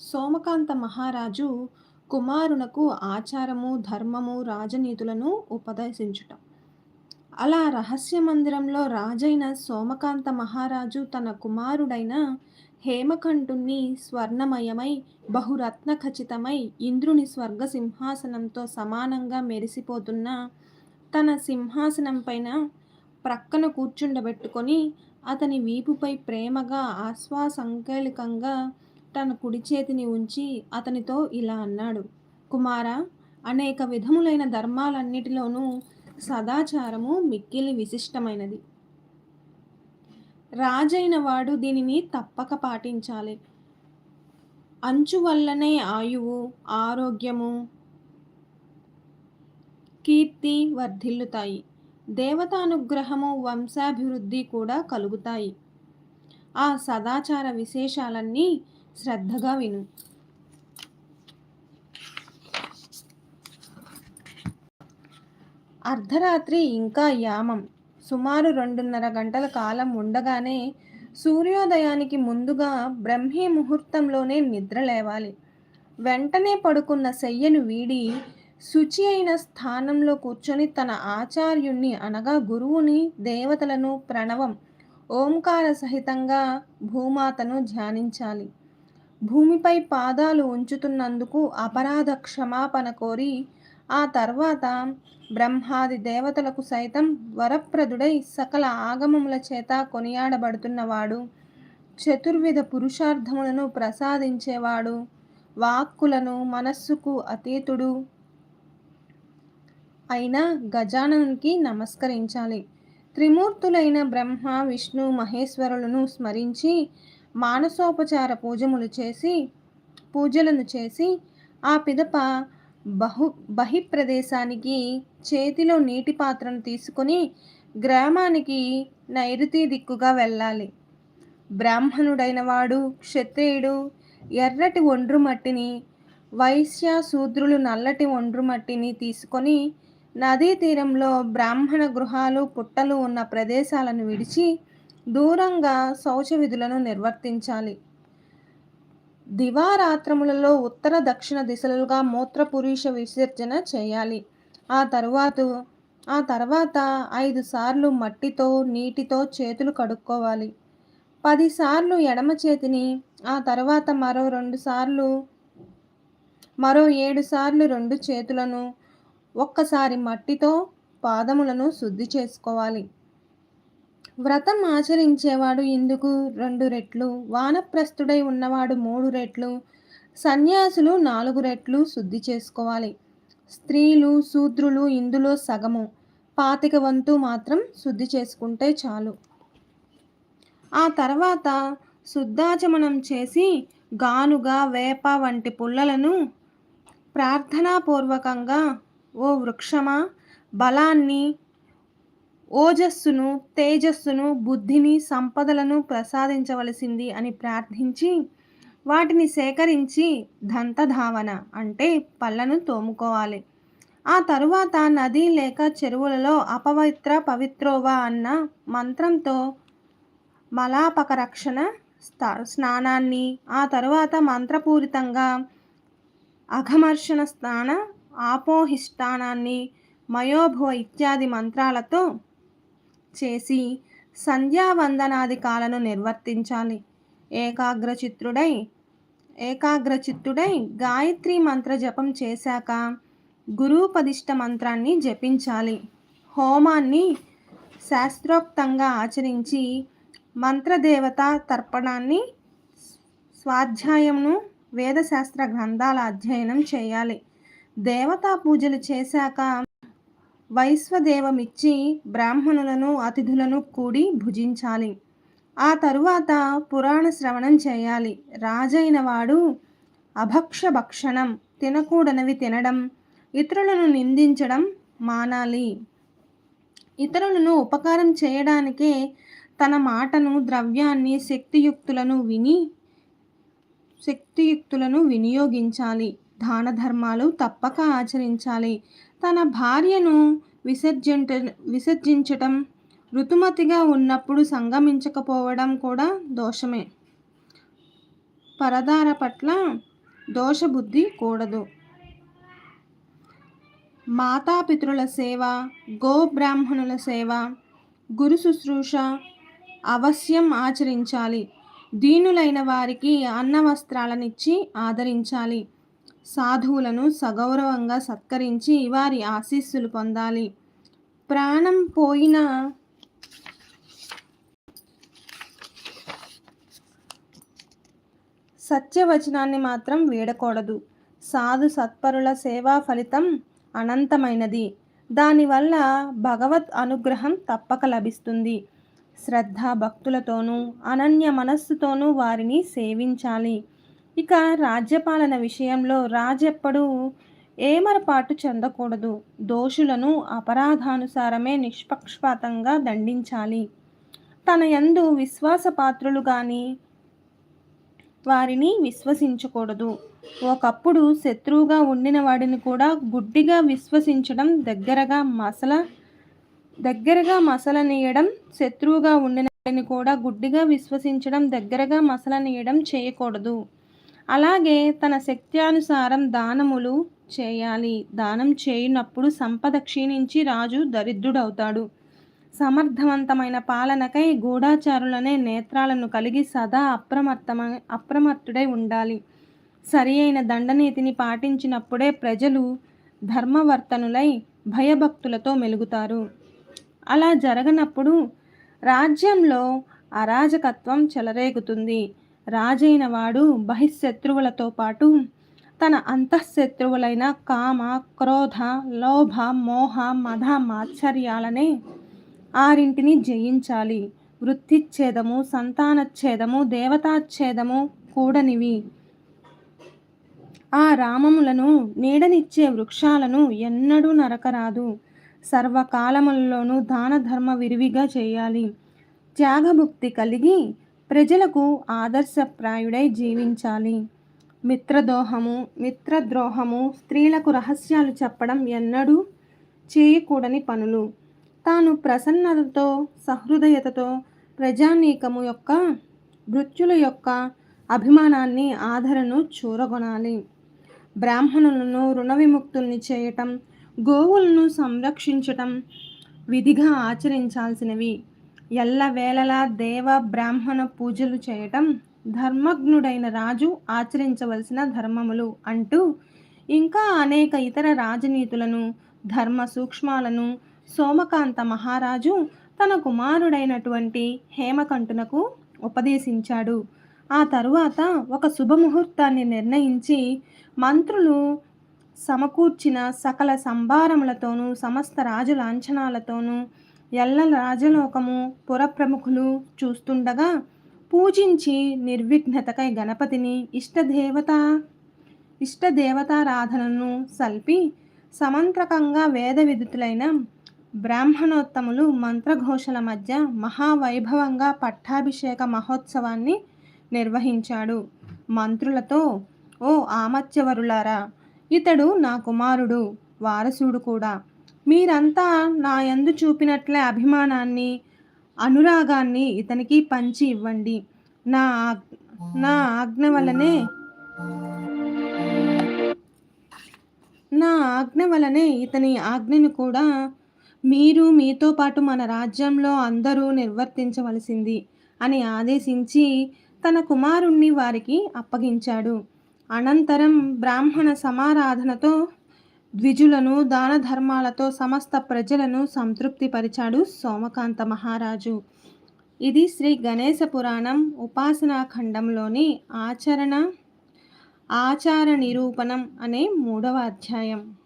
సోమకాంత మహారాజు కుమారునకు ఆచారము ధర్మము రాజనీతులను ఉపదేశించుట. అలా రహస్య మందిరంలో రాజైన సోమకాంత మహారాజు తన కుమారుడైన హేమకంఠుణ్ణి స్వర్ణమయమై బహురత్న ఖచ్చితమై ఇంద్రుని స్వర్గ సింహాసనంతో సమానంగా మెరిసిపోతున్న తన సింహాసనం పైన ప్రక్కన కూర్చుండబెట్టుకొని అతని వీపుపై ప్రేమగా ఆశ్వాసంకేళికంగా తన కుడి చేతిని ఉంచి అతనితో ఇలా అన్నాడు కుమార అనేక విధములైన ధర్మాలన్నిటిలోనూ సదాచారము మిక్కిలి విశిష్టమైనది. రాజైన వాడు దీనిని తప్పక పాటించాలి. అంచు వల్లనే ఆయువు ఆరోగ్యము కీర్తి వర్ధిల్లుతాయి. దేవతానుగ్రహము వంశాభివృద్ధి కూడా కలుగుతాయి. ఆ సదాచార విశేషాలన్నీ శ్రద్ధగా విను. అర్ధరాత్రి ఇంకా యామం. సుమారు రెండున్నర గంటల కాలం ఉండగానే సూర్యోదయానికి ముందుగా బ్రహ్మీ ముహూర్తంలోనే నిద్ర లేవాలి. వెంటనే పడుకున్న శయ్యను వీడి శుచి అయిన స్థానంలో కూర్చొని తన ఆచార్యుణ్ణి అనగా గురువుని దేవతలను ప్రణవం ఓంకార సహితంగా భూమాతను ధ్యానించాలి. భూమిపై పాదాలు ఉంచుతున్నందుకు అపరాధ క్షమాపణ కోరి ఆ తర్వాత బ్రహ్మాది దేవతలకు సైతం వరప్రదుడై సకల ఆగమముల చేత కొనియాడబడుతున్నవాడు చతుర్విధ పురుషార్థములను ప్రసాదించేవాడు వాక్కులను మనస్సుకు అతీతుడు అయిన గజాననునికి నమస్కరించాలి. త్రిమూర్తులైన బ్రహ్మ విష్ణు మహేశ్వరులను స్మరించి మానసోపచార పూజములు చేసి పూజలను చేసి ఆ పిదప బహు బహిప్రదేశానికి చేతిలో నీటి పాత్రను తీసుకొని గ్రామానికి నైరుతి దిక్కుగా వెళ్ళాలి. బ్రాహ్మణుడైన వాడు క్షత్రియుడు ఎర్రటి ఒండ్రు మట్టిని వైశ్య శూద్రులు నల్లటి ఒండ్రు మట్టిని తీసుకొని నదీ తీరంలో బ్రాహ్మణ గృహాలు పుట్టలు ఉన్న ప్రదేశాలను విడిచి దూరంగా శౌచ విధులను నిర్వర్తించాలి. దివారాత్రములలో ఉత్తర దక్షిణ దిశలుగా మూత్రపురుష విసర్జన చేయాలి. ఆ తరువాత ఆ తర్వాత ఐదు సార్లు మట్టితో నీటితో చేతులు కడుక్కోవాలి. పదిసార్లు ఎడమ చేతిని ఆ తర్వాత మరో రెండు సార్లు మరో ఏడు సార్లు రెండు చేతులను ఒక్కసారి మట్టితో పాదములను శుద్ధి చేసుకోవాలి. వ్రతం ఆచరించేవాడు ఇందుకు రెండు రెట్లు వానప్రస్థుడై ఉన్నవాడు మూడు రెట్లు సన్యాసులు నాలుగు రెట్లు శుద్ధి చేసుకోవాలి. స్త్రీలు శూద్రులు ఇందులో సగము పాతిక వంతు మాత్రం శుద్ధి చేసుకుంటే చాలు. ఆ తర్వాత శుద్ధాచమనం చేసి గానుగా వేప వంటి పుల్లలను ప్రార్థనాపూర్వకంగా ఓ వృక్షమా బలాన్ని ఓజస్సును తేజస్సును బుద్ధిని సంపదలను ప్రసాదించవలసింది అని ప్రార్థించి వాటిని సేకరించి దంతధావన అంటే పళ్ళను తోముకోవాలి. ఆ తరువాత నది లేక చెరువులలో అపవిత్ర పవిత్రోవా అన్న మంత్రంతో మలాపక రక్షణ స్నానాన్ని ఆ తరువాత మంత్రపూరితంగా అఘమర్షణ స్నాన ఆపోహిష్టానాన్ని మయోభవ ఇత్యాది మంత్రాలతో చేసి సంధ్యావందనాధికాలను నిర్వర్తించాలి. ఏకాగ్రచిత్రుడై ఏకాగ్రచిత్తుడై గాయత్రి మంత్ర జపం చేశాక గురూపదిష్ట మంత్రాన్ని జపించాలి. హోమాన్ని శాస్త్రోక్తంగా ఆచరించి మంత్రదేవత తర్పణాన్ని స్వాధ్యాయంను వేదశాస్త్ర గ్రంథాల అధ్యయనం చేయాలి. దేవతా పూజలు చేశాక వైశ్వదేవమిచ్చి బ్రాహ్మణులను అతిథులను కూడి భుజించాలి. ఆ తరువాత పురాణ శ్రవణం చేయాలి. రాజైన వాడు అభక్ష భక్షణం తినకూడనవి తినడం ఇతరులను నిందించడం మానాలి. ఇతరులను ఉపకారం చేయడానికే తన మాటను ద్రవ్యాన్ని శక్తియుక్తులను విని శక్తియుక్తులను వినియోగించాలి. దాన ధర్మాలు తప్పక ఆచరించాలి. తన భార్యను విసర్జించ విసర్జించటం ఋతుమతిగా ఉన్నప్పుడు సంగమించకపోవడం కూడా దోషమే. పరదార పట్ల దోషబుద్ధి కూడదు. మాతాపితృల సేవ గోబ్రాహ్మణుల సేవ గురు శుశ్రూష అవశ్యం ఆచరించాలి. దీనులైన వారికి అన్న వస్త్రాలనిచ్చి ఆదరించాలి. సాధువులను సగౌరవంగా సత్కరించి వారి ఆశీస్సులు పొందాలి. ప్రాణం పోయిన సత్యవచనాన్ని మాత్రం వీడకూడదు. సాధు సత్పరుల సేవా ఫలితం అనంతమైనది. దానివల్ల భగవత్ అనుగ్రహం తప్పక లభిస్తుంది. శ్రద్ధ భక్తులతోనూ అనన్య మనస్సుతోనూ వారిని సేవించాలి. ఇక రాజ్యపాలన విషయంలో రాజెప్పుడూ ఏమరపాటు చెందకూడదు. దోషులను అపరాధానుసారమే నిష్పక్షపాతంగా దండించాలి. తన యందు విశ్వాసపాత్రులు కానీ వారిని విశ్వసించకూడదు. ఒకప్పుడు శత్రువుగా ఉండిన వాడిని కూడా గుడ్డిగా విశ్వసించడం దగ్గరగా మసల దగ్గరగా మసలనీయడం శత్రువుగా ఉండిన వాడిని కూడా గుడ్డిగా విశ్వసించడం దగ్గరగా మసలనీయడం చేయకూడదు. అలాగే తన శక్త్యానుసారం దానములు చేయాలి. దానం చేయనప్పుడు సంపద క్షీణించి రాజు దరిద్రుడవుతాడు. సమర్థవంతమైన పాలనకై గూఢాచారులనే నేత్రాలను కలిగి సదా అప్రమత్తమ అప్రమత్తుడై ఉండాలి. సరి అయిన దండనీతిని పాటించినప్పుడే ప్రజలు ధర్మవర్తనులై భయభక్తులతో మెలుగుతారు. అలా జరగనప్పుడు రాజ్యంలో అరాజకత్వం చెలరేగుతుంది. రాజైన వాడు బహిశత్రువులతో పాటు తన అంతఃశత్రువులైన కామ క్రోధ లోభ మోహ మధ మాత్సర్యాలనే ఆరింటిని జయించాలి. వృత్తిచ్ఛేదము సంతానచ్ఛేదము దేవతాచ్ఛేదము కూడనివి. ఆ రామములను నీడనిచ్చే వృక్షాలను ఎన్నడూ నరకరాదు. సర్వకాలములలోనూ దాన ధర్మ విరివిగా చేయాలి. త్యాగభుక్తి కలిగి ప్రజలకు ఆదర్శప్రాయుడై జీవించాలి. మిత్రదోహము మిత్రద్రోహము స్త్రీలకు రహస్యాలు చెప్పడం ఎన్నడూ చేయకూడని పనులు. తాను ప్రసన్నతతో సహృదయతతో ప్రజానీకము యొక్క మృత్యుల యొక్క అభిమానాన్ని ఆదరణను చూరగొనాలి. బ్రాహ్మణులను రుణ విముక్తుల్ని చేయటం గోవులను సంరక్షించటం విధిగా ఆచరించాల్సినవి. ఎల్లవేళలా దేవ బ్రాహ్మణ పూజలు చేయటం ధర్మజ్ఞుడైన రాజు ఆచరించవలసిన ధర్మములు అంటూ ఇంకా అనేక ఇతర రాజనీతులను ధర్మ సూక్ష్మాలను సోమకాంత మహారాజు తన కుమారుడైనటువంటి హేమకంఠునకు ఉపదేశించాడు. ఆ తరువాత ఒక శుభముహూర్తాన్ని నిర్ణయించి మంత్రులు సమకూర్చిన సకల సంభారములతోనూ సమస్త రాజు లాంఛనాలతోనూ ఎల్ల రాజలోకము పురప్రముఖులు చూస్తుండగా పూజించి నిర్విఘ్నతకై గణపతిని ఇష్టదేవత ఇష్టదేవతారాధనను సల్పి సమంత్రకంగా వేద విదితులైన బ్రాహ్మణోత్తములు మంత్రఘోషల మధ్య మహావైభవంగా పట్టాభిషేక మహోత్సవాన్ని నిర్వహించాడు. మంత్రులతో ఓ ఆమత్యవరులారా ఇతడు నా కుమారుడు వారసుడు కూడా. మీరంతా నా యందు చూపినట్లే అభిమానాన్ని అనురాగాన్ని ఇతనికి పంచి ఇవ్వండి. నా నా ఆజ్ఞ వలనే నా ఆజ్ఞ వలనే ఇతని ఆజ్ఞను కూడా మీరు మీతో పాటు మన రాజ్యంలో అందరూ నిర్వర్తించవలసింది అని ఆదేశించి తన కుమారుణ్ణి వారికి అప్పగించాడు. అనంతరం బ్రాహ్మణ సమారాధనతో ద్విజులను దాన ధర్మాలతో సమస్త ప్రజలను సంతృప్తిపరిచాడు సోమకాంత మహారాజు. ఇది శ్రీ గణేశ పురాణం ఉపాసనా ఖండంలోని ఆచరణ ఆచార నిరూపణం అనే మూడవ అధ్యాయం.